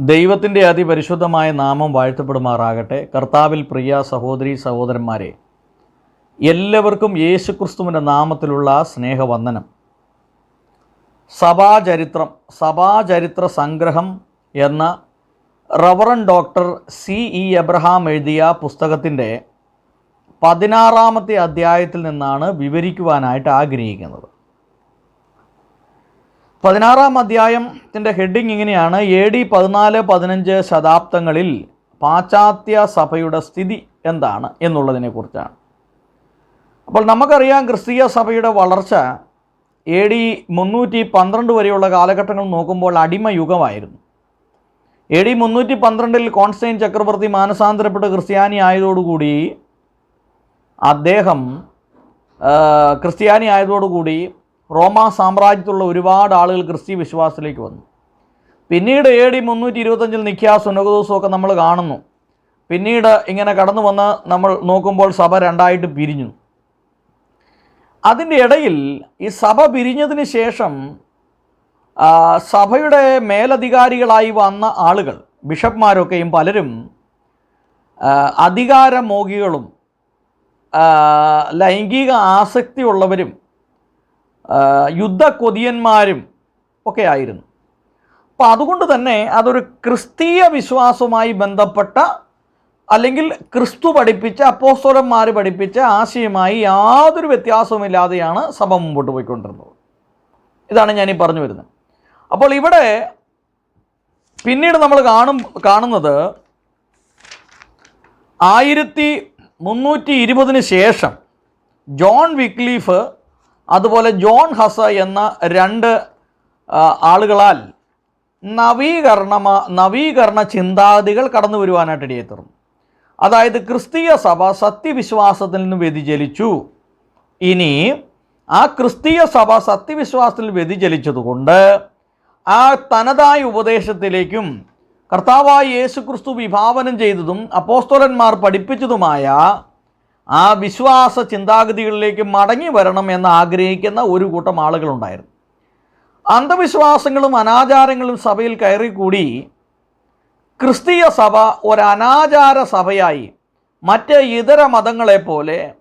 ദൈവത്തിന്റെ അതിപരിശുദ്ധമായ നാമം വാഴ്ത്തപ്പെടുമാറാകട്ടെ. കർത്താവിൽ പ്രിയ സഹോദരി സഹോദരന്മാരെ എല്ലാവർക്കും യേശുക്രിസ്തുവിന്റെ നാമത്തിലുള്ള സ്നേഹവന്ദനം. സഭാചരിത്രം സഭാചരിത്ര സംഗ്രഹം എന്ന reverend doctor C. E. Abraham എഴുതിയ പുസ്തകത്തിന്റെ പതിനാറാമത്തെ അധ്യായത്തിൽ നിന്നാണ് വിവരിക്കുവാനായിട്ട് ആഗ്രഹിക്കുന്നത്. പതിനാറാം അധ്യായത്തിന്റെ ഹെഡിങ് ഇങ്ങനെയാണ്. എ ഡി പതിനാല് പതിനഞ്ച് ശതാബ്ദങ്ങളിൽ പാശ്ചാത്യ സഭയുടെ സ്ഥിതി എന്താണ് എന്നുള്ളതിനെ കുറിച്ചാണ്. അപ്പോൾ നമുക്കറിയാം ക്രിസ്തീയ സഭയുടെ വളർച്ച എ ഡി മുന്നൂറ്റി പന്ത്രണ്ട് വരെയുള്ള കാലഘട്ടങ്ങൾ നോക്കുമ്പോൾ അടിമയുഗമായിരുന്നു എ ഡി മുന്നൂറ്റി പന്ത്രണ്ടിൽ കോൺസ്റ്റൈൻ ചക്രവർത്തി മാനസാന്തരപ്പെട്ട് ക്രിസ്ത്യാനി ആയതോടുകൂടി അദ്ദേഹം ക്രിസ്ത്യാനി ആയതോടുകൂടി റോമ സാമ്രാജ്യത്തുള്ള ഒരുപാട് ആളുകൾ ക്രിസ്തീയ വിശ്വാസത്തിലേക്ക് വന്നു. പിന്നീട് എ ഡി മുന്നൂറ്റി ഇരുപത്തഞ്ചിൽ നിഖ്യാ സുനകദോസും ഒക്കെ നമ്മൾ കാണുന്നു. പിന്നീട് ഇങ്ങനെ കടന്നു വന്ന് നമ്മൾ നോക്കുമ്പോൾ സഭ രണ്ടായിട്ട് പിരിഞ്ഞു. അതിന്റെ ഇടയിൽ ഈ സഭ പിരിഞ്ഞതിന് ശേഷം സഭയുടെ മേലധികാരികളായി വന്ന ആളുകൾ ബിഷപ്പ്മാരൊക്കെയും പലരും അധികാരമോഹികളും ലൈംഗിക ആസക്തി ആസക്തിയുള്ളവരും ആ, യുദ്ധക്കൊതിയന്മാരും ഒക്കെ ആയിരുന്നു. അപ്പോൾ അതുകൊണ്ട് തന്നെ അതൊരു ക്രിസ്തീയ വിശ്വാസവുമായി ബന്ധപ്പെട്ട അല്ലെങ്കിൽ ക്രിസ്തു പഠിപ്പിച്ച അപ്പോസ്തോലന്മാർ പഠിപ്പിച്ച ആശയമായി യാതൊരു വ്യത്യാസവുമില്ലാതെയാണ് സഭ മുമ്പോട്ട് പോയിക്കൊണ്ടിരുന്നത്. ഇതാണ് ഞാനീ പറഞ്ഞു വരുന്നത്. അപ്പോൾ ഇവിടെ പിന്നീട് നമ്മൾ കാണും കാണുന്നത് ആയിരത്തി മുന്നൂറ്റി ഇരുപതിന് ശേഷം ജോൺ വിക്ലീഫ് അതുപോലെ ജോൺ ഹസ എന്ന രണ്ട് ആളുകളാൽ നവീകരണ നവീകരണ ചിന്താഗതികൾ കടന്നു വരുവാനായിട്ട് ഇടയെത്തുന്നു. അതായത് ക്രിസ്തീയ സഭ സത്യവിശ്വാസത്തിൽ നിന്ന് വ്യതിചലിച്ചു. ഇനി ആ ക്രിസ്തീയ സഭ സത്യവിശ്വാസത്തിൽ വ്യതിചലിച്ചതുകൊണ്ട് ആ തനതായ ഉപദേശത്തിലേക്കും കർത്താവായ യേശു ക്രിസ്തു വിഭാവനം ചെയ്തതും അപ്പോസ്തോലന്മാർ പഠിപ്പിച്ചതുമായ ആ വിശ്വാസ ചിന്താഗതികളിലേക്ക് മടങ്ങി വരണം എന്ന് ആഗ്രഹിക്കുന്ന ഒരു കൂട്ടം ആളുകളുണ്ടായിരുന്നു. അന്ധവിശ്വാസങ്ങളും അനാചാരങ്ങളും സഭയിൽ കയറിക്കൂടി ക്രിസ്തീയ സഭ ഒരു അനാചാര സഭയായി മറ്റ് ഇതര മതങ്ങളെപ്പോലെ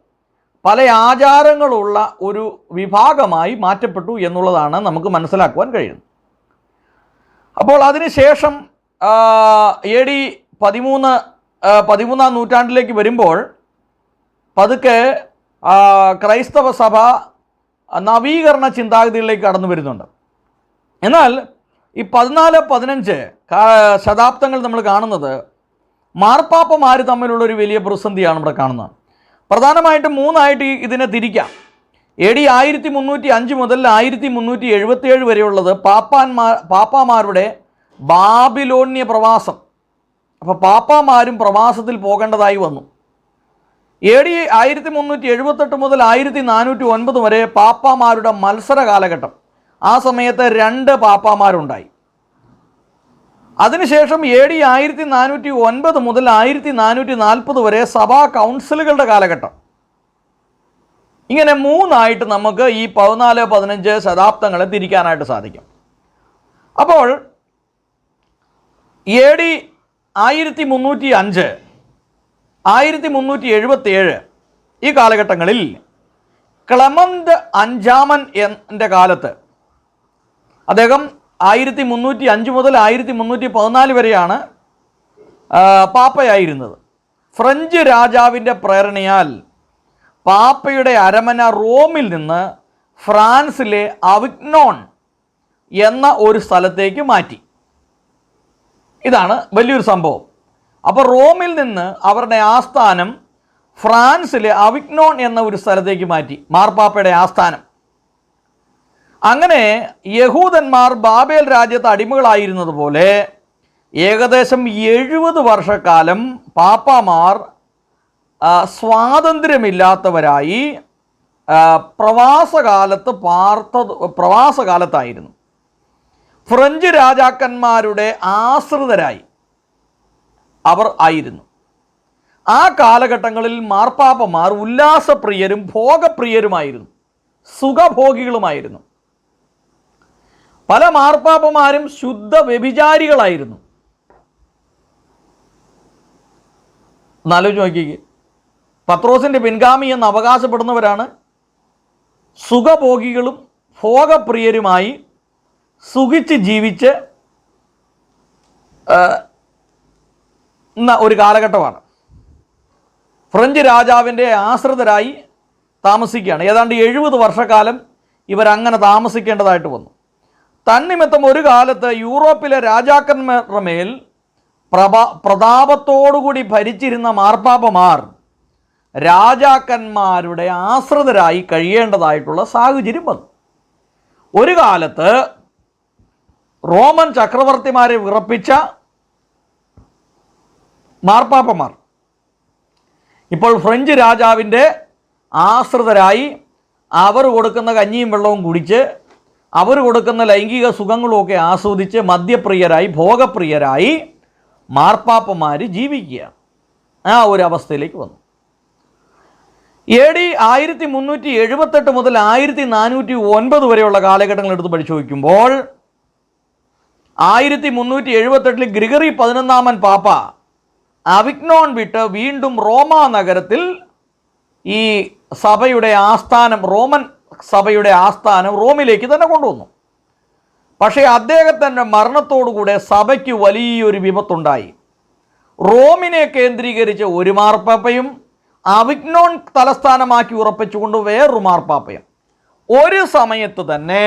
പല ആചാരങ്ങളുള്ള ഒരു വിഭാഗമായി മാറ്റപ്പെട്ടു എന്നുള്ളതാണ് നമുക്ക് മനസ്സിലാക്കുവാൻ കഴിയുന്നത്. അപ്പോൾ അതിനുശേഷം എ ഡി പതിമൂന്ന് പതിമൂന്നാം നൂറ്റാണ്ടിലേക്ക് വരുമ്പോൾ പതുക്കെ ക്രൈസ്തവ സഭ നവീകരണ ചിന്താഗതികളിലേക്ക് കടന്നു വരുന്നുണ്ട്. എന്നാൽ ഈ പതിനാല് പതിനഞ്ച് ശതാബ്ദങ്ങൾ നമ്മൾ കാണുന്നത് മാർപ്പാപ്പമാർ തമ്മിലുള്ള ഒരു വലിയ പ്രതിസന്ധിയാണ് ഇവിടെ കാണുന്നത്. പ്രധാനമായിട്ടും മൂന്നായിട്ട് ഇതിനെ തിരിക്കാം. എ ഡി ആയിരത്തി മുന്നൂറ്റി അഞ്ച് മുതൽ ആയിരത്തി മുന്നൂറ്റി എഴുപത്തിയേഴ് വരെയുള്ളത് പാപ്പാന്മാർ പാപ്പാമാരുടെ ബാബിലോണ്യ പ്രവാസം. അപ്പോൾ പാപ്പാമാരും പ്രവാസത്തിൽ പോകേണ്ടതായി വന്നു. എ ഡി ആയിരത്തി മുന്നൂറ്റി എഴുപത്തെട്ട് മുതൽ ആയിരത്തി നാനൂറ്റി ഒൻപത് വരെ പാപ്പാമാരുടെ മത്സര കാലഘട്ടം. ആ സമയത്ത് രണ്ട് പാപ്പാമാരുണ്ടായി. അതിനുശേഷം എ ഡി ആയിരത്തി നാനൂറ്റി ഒൻപത് മുതൽ ആയിരത്തി നാനൂറ്റി നാൽപ്പത് വരെ സഭാ കൗൺസിലുകളുടെ കാലഘട്ടം. ഇങ്ങനെ മൂന്നായിട്ട് നമുക്ക് ഈ പതിനാല് പതിനഞ്ച് ശതാബ്ദങ്ങളെ തിരിക്കാനായിട്ട് സാധിക്കും. അപ്പോൾ എ ഡി ആയിരത്തി മുന്നൂറ്റി അഞ്ച് ആയിരത്തി മുന്നൂറ്റി എഴുപത്തി ഏഴ് ഈ കാലഘട്ടങ്ങളിൽ ക്ലമന്ത് അഞ്ചാമൻ എന്റെ കാലത്ത് അദ്ദേഹം ആയിരത്തി മുന്നൂറ്റി അഞ്ച് മുതൽ ആയിരത്തി മുന്നൂറ്റി പതിനാല് വരെയാണ് പാപ്പയായിരുന്നത്. ഫ്രഞ്ച് രാജാവിന്റെ പ്രേരണയാൽ പാപ്പയുടെ അരമന റോമിൽ നിന്ന് ഫ്രാൻസിലെ അവിഗ്നോൺ എന്ന ഒരു സ്ഥലത്തേക്ക് മാറ്റി. ഇതാണ് വലിയൊരു സംഭവം. അപ്പോൾ റോമിൽ നിന്ന് അവരുടെ ആസ്ഥാനം ഫ്രാൻസിലെ അവിഗ്നോൺ എന്ന ഒരു സ്ഥലത്തേക്ക് മാറ്റി മാർപ്പാപ്പയുടെ ആസ്ഥാനം. അങ്ങനെ യഹൂദന്മാർ ബാബേൽ രാജ്യത്ത് അടിമകളായിരുന്നത് പോലെ ഏകദേശം എഴുപത് വർഷക്കാലം പാപ്പമാർ സ്വാതന്ത്ര്യമില്ലാത്തവരായി പ്രവാസകാലത്ത് പാർത്തത് പ്രവാസകാലത്തായിരുന്നു. ഫ്രഞ്ച് രാജാക്കന്മാരുടെ ആശ്രിതരായി. അവർ ആയിരുന്നു. ആ കാലഘട്ടങ്ങളിൽ മാർപ്പാപ്പമാർ ഉല്ലാസപ്രിയരും ഭോഗപ്രിയരുമായിരുന്നു. സുഖഭോഗികളുമായിരുന്നു. പല മാർപ്പാപ്പമാരും ശുദ്ധ വ്യഭിചാരികളായിരുന്നു. നാലോ നോക്കിക്ക്. പത്രോസിന്റെ പിൻഗാമി എന്ന് അവകാശപ്പെടുന്നവരാണ് സുഖഭോഗികളും ഭോഗപ്രിയരുമായി സുഖിച്ച് ജീവിച്ച് ഒരു കാലഘട്ടമാണ്. ഫ്രഞ്ച് രാജാവിന്റെ ആശ്രിതരായി താമസിക്കുകയാണ്. ഏതാണ്ട് എഴുപത് വർഷക്കാലം ഇവരങ്ങനെ താമസിക്കേണ്ടതായിട്ട് വന്നു. തന്നിമിത്തം ഒരു കാലത്ത് യൂറോപ്പിലെ രാജാക്കന്മാരുടെ മേൽ പ്രഭാ പ്രതാപത്തോടുകൂടി ഭരിച്ചിരുന്ന മാർപ്പാപ്പമാർ രാജാക്കന്മാരുടെ ആശ്രിതരായി കഴിയേണ്ടതായിട്ടുള്ള സാഹചര്യം വന്നു. ഒരു കാലത്ത് റോമൻ ചക്രവർത്തിമാരെ വിറപ്പിച്ച മാർപ്പാപ്പമാർ ഇപ്പോൾ ഫ്രഞ്ച് രാജാവിന്റെ ആശ്രിതരായി അവർ കൊടുക്കുന്ന കഞ്ഞിയും വെള്ളവും കുടിച്ച് അവർ കൊടുക്കുന്ന ലൈംഗിക സുഖങ്ങളുമൊക്കെ ആസ്വദിച്ച് മദ്യപ്രിയരായി ഭോഗപ്രിയരായി മാർപ്പാപ്പന്മാർ ജീവിക്കുക ആ ഒരു അവസ്ഥയിലേക്ക് വന്നു. എ ഡി ആയിരത്തി മുന്നൂറ്റി എഴുപത്തെട്ട് മുതൽ ആയിരത്തി നാനൂറ്റി ഒൻപത് വരെയുള്ള കാലഘട്ടങ്ങൾ എടുത്ത് പരിശോധിക്കുമ്പോൾ ആയിരത്തി മുന്നൂറ്റി എഴുപത്തെട്ടിൽ ഗ്രിഗറി പതിനൊന്നാമൻ പാപ്പ അവിഗ്നോൺ വിട്ട് വീണ്ടും റോമ നഗരത്തിൽ ഈ സഭയുടെ ആസ്ഥാനം റോമൻ സഭയുടെ ആസ്ഥാനം റോമിലേക്ക് തന്നെ കൊണ്ടുവന്നു. പക്ഷേ അദ്ദേഹത്തിന്റെ മരണത്തോടുകൂടെ സഭയ്ക്ക് വലിയൊരു വിപത്തുണ്ടായി. റോമിനെ കേന്ദ്രീകരിച്ച് ഒരു മാർപ്പാപ്പയും അവിഗ്നോൺ തലസ്ഥാനമാക്കി ഉറപ്പിച്ചുകൊണ്ട് വേറൊരു മാർപ്പാപ്പയും. ഒരു സമയത്ത് തന്നെ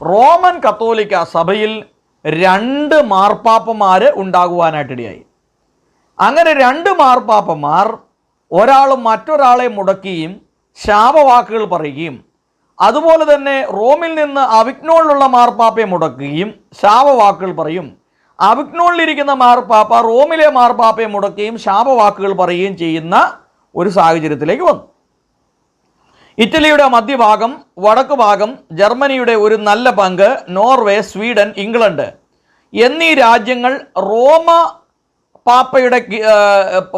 റോമൻ കത്തോലിക്ക സഭയിൽ രണ്ട് മാർപ്പാപ്പമാർ ഉണ്ടാകുവാനായിട്ടിടയായി. അങ്ങനെ രണ്ട് മാർപ്പാപ്പന്മാർ ഒരാൾ മറ്റൊരാളെ മുടക്കുകയും ശാപവാക്കുകൾ പറയുകയും അതുപോലെ തന്നെ റോമിൽ നിന്ന് അവിഗ്നോളിലുള്ള മാർപ്പാപ്പയെ മുടക്കുകയും ശാപവാക്കുകൾ പറയും. അവിഗ്നോളിലിരിക്കുന്ന മാർപ്പാപ്പ റോമിലെ മാർപ്പാപ്പയെ മുടക്കുകയും ശാപവാക്കുകൾ പറയുകയും ചെയ്യുന്ന ഒരു സാഹചര്യത്തിലേക്ക് വന്നു. ഇറ്റലിയുടെ മധ്യഭാഗം വടക്ക് ഭാഗം ജർമ്മനിയുടെ ഒരു നല്ല പങ്ക് നോർവേ സ്വീഡൻ ഇംഗ്ലണ്ട് എന്നീ രാജ്യങ്ങൾ റോമ പാപ്പയുടെ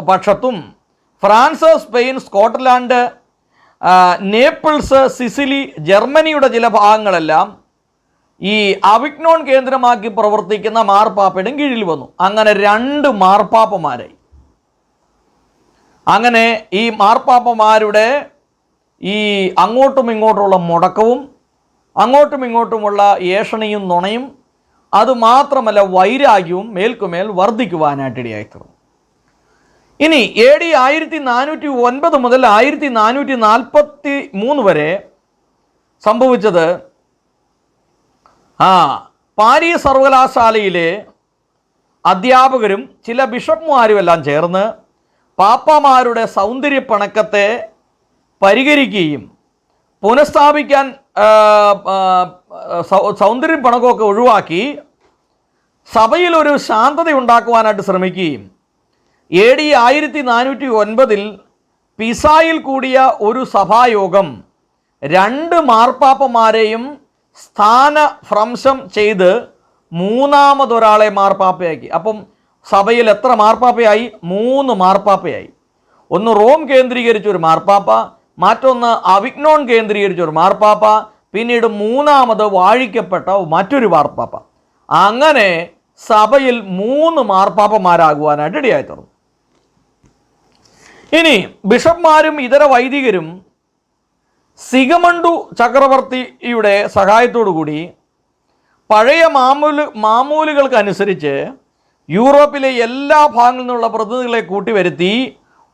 പക്ഷത്തും France Spain Scotland Naples Sicily ജർമ്മനിയുടെ ചില ഭാഗങ്ങളെല്ലാം ഈ അവിഗ്നോൺ കേന്ദ്രമാക്കി പ്രവർത്തിക്കുന്ന മാർപ്പാപ്പയുടെ കീഴിൽ വന്നു. അങ്ങനെ രണ്ട് മാർപ്പാപ്പമാരായി. അങ്ങനെ ഈ മാർപ്പാപ്പമാരുടെ ഈ അങ്ങോട്ടും ഇങ്ങോട്ടുമുള്ള മുടക്കവും അങ്ങോട്ടും ഇങ്ങോട്ടുമുള്ള ഏഷണിയും നുണയും അതുമാത്രമല്ല വൈരാഗ്യവും മേൽക്കുമേൽ വർദ്ധിക്കുവാനായിട്ട് തീർന്നു ഇനി എ ഡി ആയിരത്തി നാനൂറ്റി ഒൻപത് മുതൽ ആയിരത്തി നാനൂറ്റി നാൽപ്പത്തി മൂന്ന് വരെ സംഭവിച്ചത് ആ പാരീസ് സർവകലാശാലയിലെ അധ്യാപകരും ചില ബിഷപ്പുമാരുമെല്ലാം ചേർന്ന് പാപ്പമാരുടെ സൗന്ദര്യ പണക്കത്തെ പരിഹരിക്കുകയും പുനഃസ്ഥാപിക്കാൻ സൗന്ദര്യം പണക്കമൊക്കെ ഒഴിവാക്കി സഭയിൽ ഒരു ശാന്തത ഉണ്ടാക്കുവാനായിട്ട് ശ്രമിക്കുകയും എ ഡി ആയിരത്തി നാനൂറ്റി ഒൻപതിൽ പിസായിൽ കൂടിയ ഒരു സഭായോഗം രണ്ട് മാർപ്പാപ്പമാരെയും സ്ഥാനഭ്രംശം ചെയ്ത് മൂന്നാമതൊരാളെ മാർപ്പാപ്പയാക്കി. അപ്പം സഭയിൽ എത്ര മാർപ്പാപ്പയായി? മൂന്ന് മാർപ്പാപ്പയായി. ഒന്ന് റോം കേന്ദ്രീകരിച്ച ഒരു മാർപ്പാപ്പ മറ്റൊന്ന് അവിഗ്നോൺ കേന്ദ്രീകരിച്ച ഒരു മാർപ്പാപ്പ പിന്നീട് മൂന്നാമത് വാഴിക്കപ്പെട്ട മറ്റൊരു മാർപ്പാപ്പ. അങ്ങനെ സഭയിൽ മൂന്ന് മാർപ്പാപ്പമാരാകുവാനായിട്ട് ഇടയായി തീർന്നു ഇനി ബിഷപ്പ്മാരും ഇതര വൈദികരും സിഗമണ്ടു ചക്രവർത്തിയുടെ കൂടി പഴയ മാമൂൽ മാമൂലുകൾക്കനുസരിച്ച് യൂറോപ്പിലെ എല്ലാ ഭാഗങ്ങളിൽ നിന്നുള്ള പ്രതിനിധികളെ കൂട്ടി കൂട്ടിവരുത്തി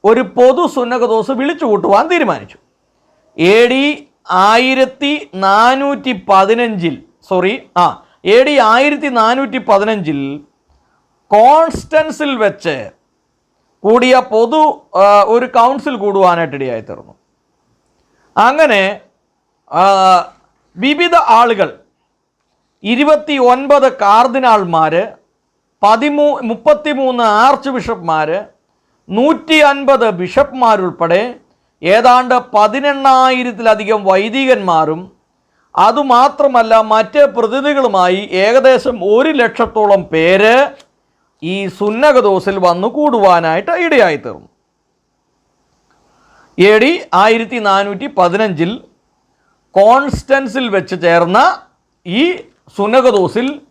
ഒരു പൊതു സുന്നകദോസ് വിളിച്ചു കൂട്ടുവാൻ തീരുമാനിച്ചു. എ ഡി ആയിരത്തി നാനൂറ്റി പതിനഞ്ചിൽ സോറി ആ എ ഡി ആയിരത്തി നാനൂറ്റി പതിനഞ്ചിൽ കോൺസ്റ്റൻസിൽ വെച്ച് കൂടിയ പൊതു ഒരു കൗൺസിൽ കൂടുവാനായിട്ട് ഇടയായി തീർന്നു അങ്ങനെ വിവിധ ആളുകൾ ഇരുപത്തി ഒൻപത് കാർദിനാൾമാർ പതിമൂ മുപ്പത്തിമൂന്ന് ആർച്ച് ബിഷപ്പ്മാർ നൂറ്റി അൻപത് ബിഷപ്പ്മാരുൾപ്പെടെ ഏതാണ്ട് പതിനെണ്ണായിരത്തിലധികം വൈദികന്മാരും അതുമാത്രമല്ല മറ്റ് പ്രതിനിധികളുമായി ഏകദേശം ഒരു ലക്ഷത്തോളം പേര് ഈ സുന്നകദോസിൽ വന്നു കൂടുവാനായിട്ട് ഇടയായി തീർന്നു എ ഡി ആയിരത്തി നാനൂറ്റി പതിനഞ്ചിൽ കോൺസ്റ്റൻസിൽ വെച്ച് ചേർന്ന ഈ സുനകദോസിൽ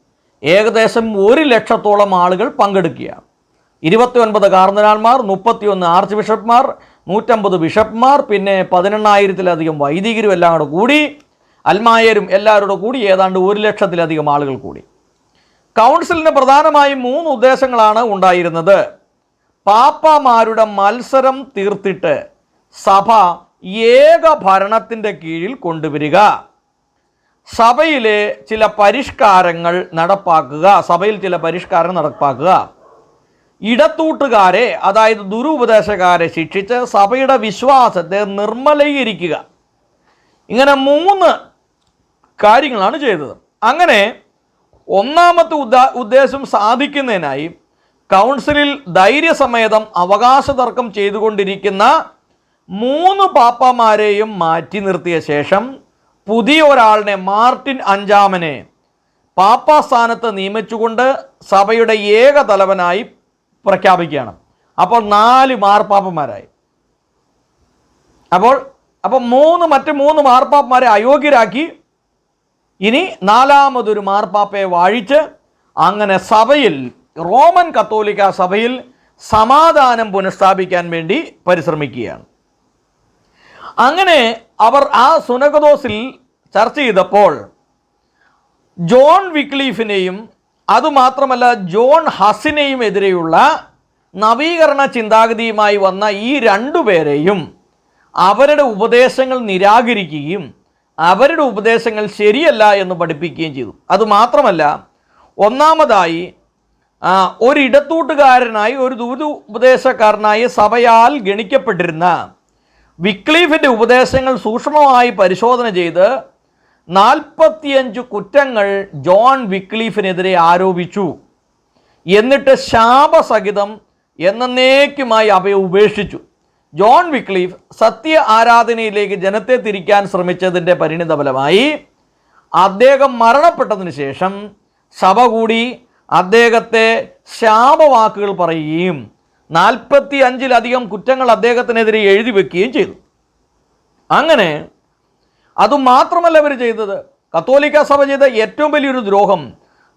ഏകദേശം ഒരു ലക്ഷത്തോളം ആളുകൾ പങ്കെടുക്കുകയാണ്. ഇരുപത്തി ഒൻപത് കാർദിനാൾമാർ മുപ്പത്തിയൊന്ന് ആർച്ച് ബിഷപ്പ്മാർ നൂറ്റമ്പത് ബിഷപ്പ്മാർ പിന്നെ പതിനെണ്ണായിരത്തിലധികം വൈദികരും എല്ലാം കൂടെ കൂടി അൽമായരും എല്ലാവരോടും കൂടി ഏതാണ്ട് ഒരു ലക്ഷത്തിലധികം ആളുകൾ കൂടി. കൗൺസിലിന് പ്രധാനമായും മൂന്ന് ഉദ്ദേശങ്ങളാണ് ഉണ്ടായിരുന്നത്. പാപ്പമാരുടെ മത്സരം തീർത്തിട്ട് സഭ ഏക ഭരണത്തിന്റെ കീഴിൽ കൊണ്ടുവരിക. സഭയിലെ ചില പരിഷ്കാരങ്ങൾ നടപ്പാക്കുക സഭയിൽ ചില പരിഷ്കാരം നടപ്പാക്കുക. ഇടത്തൂട്ടുകാരെ അതായത് ദുരുപദേശക്കാരെ ശിക്ഷിച്ച് സഭയുടെ വിശ്വാസത്തെ നിർമ്മലീകരിക്കുക. ഇങ്ങനെ മൂന്ന് കാര്യങ്ങളാണ് ചെയ്തത്. അങ്ങനെ ഒന്നാമത്തെ ഉദാ ഉദ്ദേശം സാധിക്കുന്നതിനായി കൗൺസിലിൽ ധൈര്യസമേതം അവകാശ തർക്കം ചെയ്തുകൊണ്ടിരിക്കുന്ന മൂന്ന് പാപ്പമാരെയും മാറ്റി നിർത്തിയ ശേഷം പുതിയ ഒരാളിനെ മാർട്ടിൻ അഞ്ചാമനെ പാപ്പാ സ്ഥാനത്ത് നിയമിച്ചുകൊണ്ട് സഭയുടെ ഏക തലവനായി പ്രഖ്യാപിക്കുകയാണ്. അപ്പോൾ നാല് മാർപ്പാപ്പന്മാരായി. അപ്പോൾ അപ്പോൾ മൂന്ന് മറ്റ് മൂന്ന് മാർപ്പാപ്പന്മാരെ അയോഗ്യരാക്കി ഇനി നാലാമതൊരു മാർപ്പാപ്പയെ വാഴിച്ച് അങ്ങനെ സഭയിൽ റോമൻ കത്തോലിക്ക സഭയിൽ സമാധാനം പുനഃസ്ഥാപിക്കാൻ വേണ്ടി പരിശ്രമിക്കുകയാണ്. അങ്ങനെ അവർ ആ സുനകദോസിൽ ചർച്ച ചെയ്തപ്പോൾ ജോൺ വിക്ലീഫിനെയും അതുമാത്രമല്ല ജോൺ ഹസിനെയും എതിരെയുള്ള നവീകരണ ചിന്താഗതിയുമായി വന്ന ഈ രണ്ടുപേരെയും അവരുടെ ഉപദേശങ്ങൾ നിരാകരിക്കുകയും അവരുടെ ഉപദേശങ്ങൾ ശരിയല്ല എന്ന് പഠിപ്പിക്കുകയും ചെയ്തു. അതുമാത്രമല്ല ഒന്നാമതായി ഒരിടത്തൂട്ടുകാരനായി ഒരു ദൂര ഉപദേശക്കാരനായി സഭയാൽ ഗണിക്കപ്പെട്ടിരുന്ന വിക്ലീഫിന്റെ ഉപദേശങ്ങൾ സൂക്ഷ്മമായി പരിശോധന ചെയ്ത് നാൽപ്പത്തിയഞ്ച് കുറ്റങ്ങൾ ജോൺ വിക്ലീഫിനെതിരെ ആരോപിച്ചു. എന്നിട്ട് ശാപസഹിതം എന്നേക്കുമായി അവയെ ഉപേക്ഷിച്ചു. ജോൺ വിക്ലീഫ് സത്യ ആരാധനയിലേക്ക് ജനത്തെ തിരിക്കാൻ ശ്രമിച്ചതിന്റെ പരിണിതഫലമായി അദ്ദേഹം മരണപ്പെട്ടതിന് ശേഷം സഭ കൂടി അദ്ദേഹത്തെ ശാപവാക്കുകൾ പറയുകയും നാൽപ്പത്തി അഞ്ചിലധികം കുറ്റങ്ങൾ അദ്ദേഹത്തിനെതിരെ എഴുതി വെക്കുകയും ചെയ്തു. അങ്ങനെ അതുമാത്രമല്ല അവർ ചെയ്തത്. കത്തോലിക്ക സഭ ചെയ്ത ഏറ്റവും വലിയൊരു ദ്രോഹം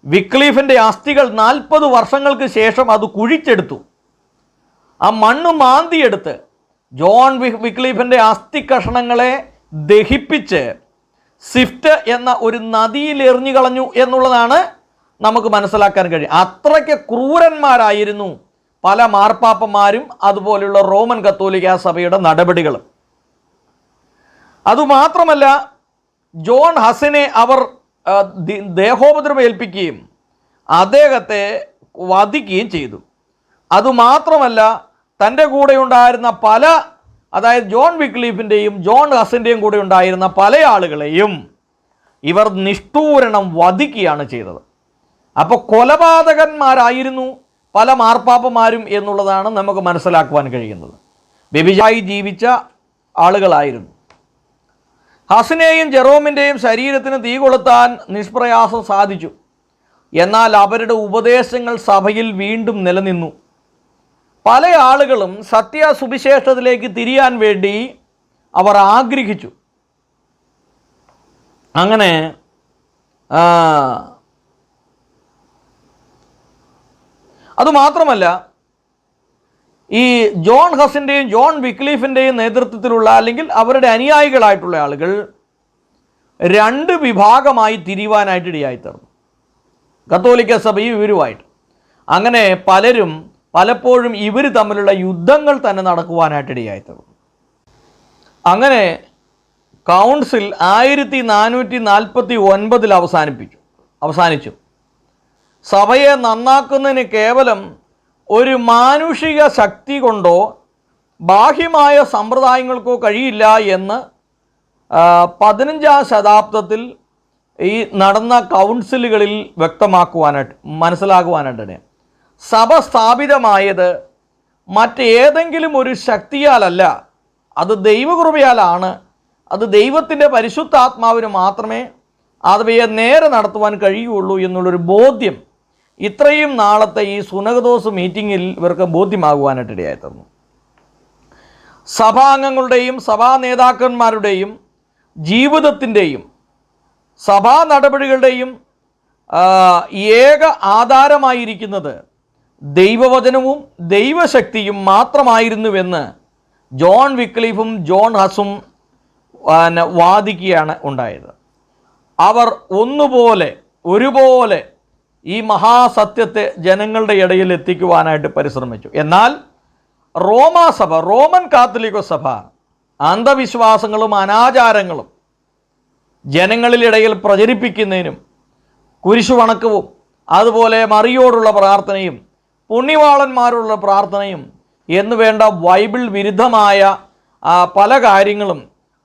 വിക്ലീഫിന്റെ അസ്ഥികൾ നാൽപ്പത് വർഷങ്ങൾക്ക് ശേഷം അത് കുഴിച്ചെടുത്തു. ആ മണ്ണ് മാന്തിയെടുത്ത് ജോൺ വിക്ലീഫിന്റെ അസ്ഥി കഷണങ്ങളെ ദഹിപ്പിച്ച് സ്വിഫ്റ്റ് എന്ന ഒരു നദിയിൽ എറിഞ്ഞു കളഞ്ഞു എന്നുള്ളതാണ് നമുക്ക് മനസ്സിലാക്കാൻ കഴിയും അത്രയ്ക്ക് ക്രൂരന്മാരായിരുന്നു പല മാർപ്പാപ്പന്മാരും അതുപോലെയുള്ള റോമൻ കത്തോലിക്ക സഭയുടെ നടപടികളും. അതുമാത്രമല്ല ജോൺ ഹസനെ അവർ ദേഹോപദ്രവം ഏൽപ്പിക്കുകയും അദ്ദേഹത്തെ വധിക്കുകയും ചെയ്തു. അതുമാത്രമല്ല തന്റെ കൂടെ ഉണ്ടായിരുന്ന പല അതായത് ജോൺ വിക്ലീഫിന്റെയും ജോൺ ഹസന്റെയും കൂടെ ഉണ്ടായിരുന്ന പല ആളുകളെയും ഇവർ നിഷ്ഠൂരണം വധിക്കുകയാണ് ചെയ്തത്. അപ്പോൾ കൊലപാതകന്മാരായിരുന്നു പല മാർപ്പാപ്പന്മാരും എന്നുള്ളതാണ് നമുക്ക് മനസ്സിലാക്കുവാൻ കഴിയുന്നത്. ബെബിജായി ജീവിച്ച ആളുകളായിരുന്നു. ഹസനെയും ജെറോമിന്റെയും ശരീരത്തിന് തീ കൊളുത്താൻ നിഷ്പ്രയാസം സാധിച്ചു. എന്നാൽ അവരുടെ ഉപദേശങ്ങൾ സഭയിൽ വീണ്ടും നിലനിന്നു. പല ആളുകളും സത്യ സുവിശേഷത്തിലേക്ക് തിരിയാൻ വേണ്ടി അവർ ആഗ്രഹിച്ചു. അങ്ങനെ അതുമാത്രമല്ല ഈ ജോൺ ഹസിന്റെയും ജോൺ വിക്ലീഫിന്റെയും നേതൃത്വത്തിലുള്ള അല്ലെങ്കിൽ അവരുടെ അനുയായികളായിട്ടുള്ള ആളുകൾ രണ്ട് വിഭാഗമായി തിരിയുവാനായിട്ട് ഇടയായി തീർന്നു കത്തോലിക്ക സഭയും ഇവരുമായിട്ട് അങ്ങനെ പലരും പലപ്പോഴും ഇവർ തമ്മിലുള്ള യുദ്ധങ്ങൾ തന്നെ നടക്കുവാനായിട്ട് ഇടയായി തീർന്നു അങ്ങനെ കൗൺസിൽ ആയിരത്തി നാനൂറ്റി നാൽപ്പത്തി ഒൻപതിൽ അവസാനിപ്പിച്ചു. അവസാനിച്ചു. സഭയെ നന്നാക്കുന്നതിന് കേവലം ഒരു മാനുഷിക ശക്തി കൊണ്ടോ ബാഹ്യമായ സമ്പ്രദായങ്ങൾക്കോ കഴിയില്ല എന്ന് പതിനഞ്ചാം ശതാബ്ദത്തിൽ ഈ നടന്ന കൗൺസിലുകളിൽ വ്യക്തമാക്കുവാനായിട്ട് മനസ്സിലാക്കുവാനായിട്ടാണ് സഭ സ്ഥാപിതമായത് മറ്റേതെങ്കിലും ഒരു ശക്തിയാലല്ല. അത് ദൈവകൃപയാലാണ്. അത് ദൈവത്തിന്റെ പരിശുദ്ധാത്മാവിന് മാത്രമേ അവയെ നേരെ നടത്തുവാൻ കഴിയുള്ളൂ എന്നുള്ളൊരു ബോധ്യം ഇത്രയും നാളത്തെ ഈ സുനകദോസ് മീറ്റിങ്ങിൽ ഇവർക്ക് ബോധ്യമാകുവാനായിട്ടിടയായി തീർന്നു. സഭാംഗങ്ങളുടെയും സഭാ നേതാക്കന്മാരുടെയും ജീവിതത്തിന്റെയും സഭാ നടപടികളുടെയും ഏക ആധാരമായിരിക്കുന്നത് ദൈവവചനവും ദൈവശക്തിയും മാത്രമായിരുന്നുവെന്ന് ജോൺ വിക്ലീഫും ജോൺ ഹസും വാദിക്കുകയാണ് ഉണ്ടായത്. അവർ ഒന്നുപോലെ ഒരുപോലെ ഈ മഹാസത്യത്തെ ജനങ്ങളുടെ ഇടയിൽ എത്തിക്കുവാനായിട്ട് പരിശ്രമിച്ചു. എന്നാൽ റോമാസഭ റോമൻ കാത്തലിക സഭ അന്ധവിശ്വാസങ്ങളും അനാചാരങ്ങളും ജനങ്ങളിലിടയിൽ പ്രചരിപ്പിക്കുന്നതിനും കുരിശുവണക്കവും അതുപോലെ മറിയോടുള്ള പ്രാർത്ഥനയും പുണ്യവാളന്മാരോടുള്ള പ്രാർത്ഥനയും എന്നുവേണ്ട ബൈബിൾ വിരുദ്ധമായ പല കാര്യങ്ങളും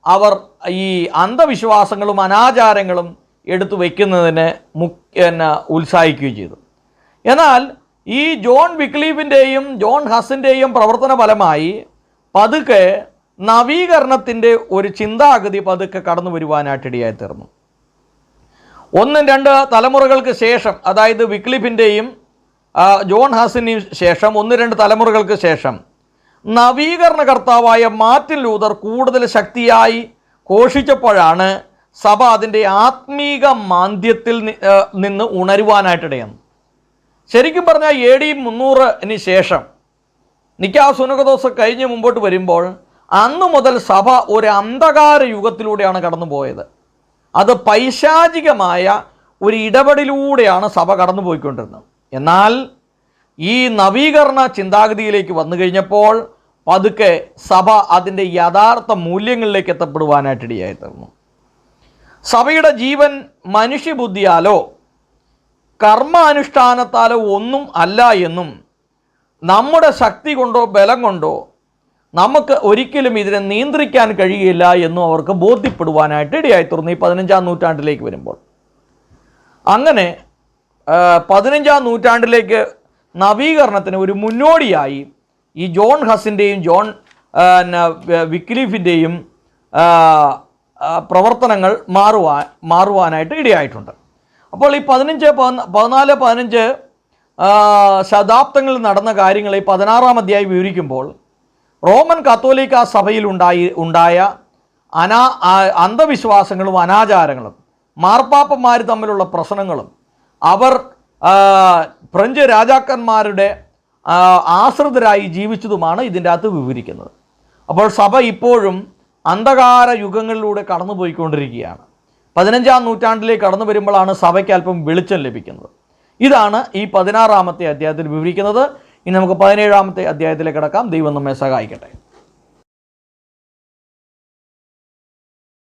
അവർ ഈ അന്ധവിശ്വാസങ്ങളും അനാചാരങ്ങളും എടുത്തു വയ്ക്കുന്നതിന് മുഖ്യ ഉത്സാഹിക്കുകയും ചെയ്തു. എന്നാൽ ഈ ജോൺ വിക്ലീഫിന്റെയും ജോൺ ഹസിന്റെയും പ്രവർത്തന ഫലമായി പതുക്കെ നവീകരണത്തിന്റെ ഒരു ചിന്താഗതി പതുക്കെ കടന്നു വരുവാനായിട്ടിടയായി തീർന്നു. ഒന്നും രണ്ട് തലമുറകൾക്ക് ശേഷം അതായത് വിക്ലിഫിന്റെയും ജോൺ ഹാസിന്റെയും ശേഷം ഒന്ന് രണ്ട് തലമുറകൾക്ക് ശേഷം നവീകരണകർത്താവായ മാർട്ടിൻ ലൂതർ കൂടുതൽ ശക്തിയായി ഘോഷിച്ചപ്പോഴാണ് സഭ അതിന്റെ ആത്മീക മാന്ദ്യത്തിൽ നിന്ന് ഉണരുവാനായിട്ടിടയാണ്. ശരിക്കും പറഞ്ഞാൽ എ ഡി മുന്നൂറിന് ശേഷം നിക്കാ സുനകദോസ് കഴിഞ്ഞ് മുമ്പോട്ട് വരുമ്പോൾ അന്നു മുതൽ സഭ ഒരു അന്ധകാര യുഗത്തിലൂടെയാണ് കടന്നു പോയത് അത് പൈശാചികമായ ഒരു ഇടപെടലിലൂടെയാണ് സഭ കടന്നുപോയിക്കൊണ്ടിരുന്നത്. എന്നാൽ ഈ നവീകരണ ചിന്താഗതിയിലേക്ക് വന്നു കഴിഞ്ഞപ്പോൾ പതുക്കെ സഭ അതിന്റെ യഥാർത്ഥ മൂല്യങ്ങളിലേക്ക് എത്തപ്പെടുവാനായിട്ടിടയായി തീർന്നു സഭയുടെ ജീവൻ മനുഷ്യബുദ്ധിയാലോ? കർമാനുഷ്ഠാനത്താലോ ഒന്നും അല്ല എന്നും നമ്മുടെ ശക്തി കൊണ്ടോ ബലം കൊണ്ടോ നമുക്ക് ഒരിക്കലും ഇതിനെ നിയന്ത്രിക്കാൻ കഴിയില്ല എന്നും അവർക്ക് ബോധ്യപ്പെടുവാനായിട്ട് ഇടയായി തീർന്നു ഈ പതിനഞ്ചാം നൂറ്റാണ്ടിലേക്ക് വരുമ്പോൾ. അങ്ങനെ പതിനഞ്ചാം നൂറ്റാണ്ടിലേക്ക് നവീകരണത്തിന് ഒരു മുന്നോടിയായി ഈ ജോൺ ഹസിന്റെയും ജോൺ ആ, പ്രവർത്തനങ്ങൾ മാറുവാൻ മാറുവാനായിട്ട് ഇടയായിട്ടുണ്ട്. അപ്പോൾ ഈ പതിനഞ്ച് പതിന- പതിനാല് പതിനഞ്ച് ശതാബ്ദങ്ങളിൽ നടന്ന കാര്യങ്ങൾ ഈ പതിനാറാം അധ്യായം വിവരിക്കുമ്പോൾ റോമൻ കത്തോലിക്ക സഭയിൽ ഉണ്ടായി ഉണ്ടായ അനാ അന്ധവിശ്വാസങ്ങളും അനാചാരങ്ങളും മാർപ്പാപ്പന്മാർ തമ്മിലുള്ള പ്രശ്നങ്ങളും അവർ ഫ്രഞ്ച് രാജാക്കന്മാരുടെ ആശ്രിതരായി ജീവിച്ചതുമാണ് ഇതിന്റെ അകത്ത് വിവരിക്കുന്നത്. അപ്പോൾ സഭ ഇപ്പോഴും അന്ധകാര യുഗങ്ങളിലൂടെ കടന്നുപോയിക്കൊണ്ടിരിക്കുകയാണ്. പതിനഞ്ചാം നൂറ്റാണ്ടിലേക്ക് കടന്നു വരുമ്പോഴാണ് സഭയ്ക്ക് അല്പം വെളിച്ചം ലഭിക്കുന്നത്. ഇതാണ് ഈ പതിനാറാമത്തെ അധ്യായത്തിൽ വിവരിക്കുന്നത്. ഇനി നമുക്ക് പതിനേഴാമത്തെ അധ്യായത്തിലേക്ക് കിടക്കാം. ദൈവം നമ്മെ സഹായിക്കട്ടെ.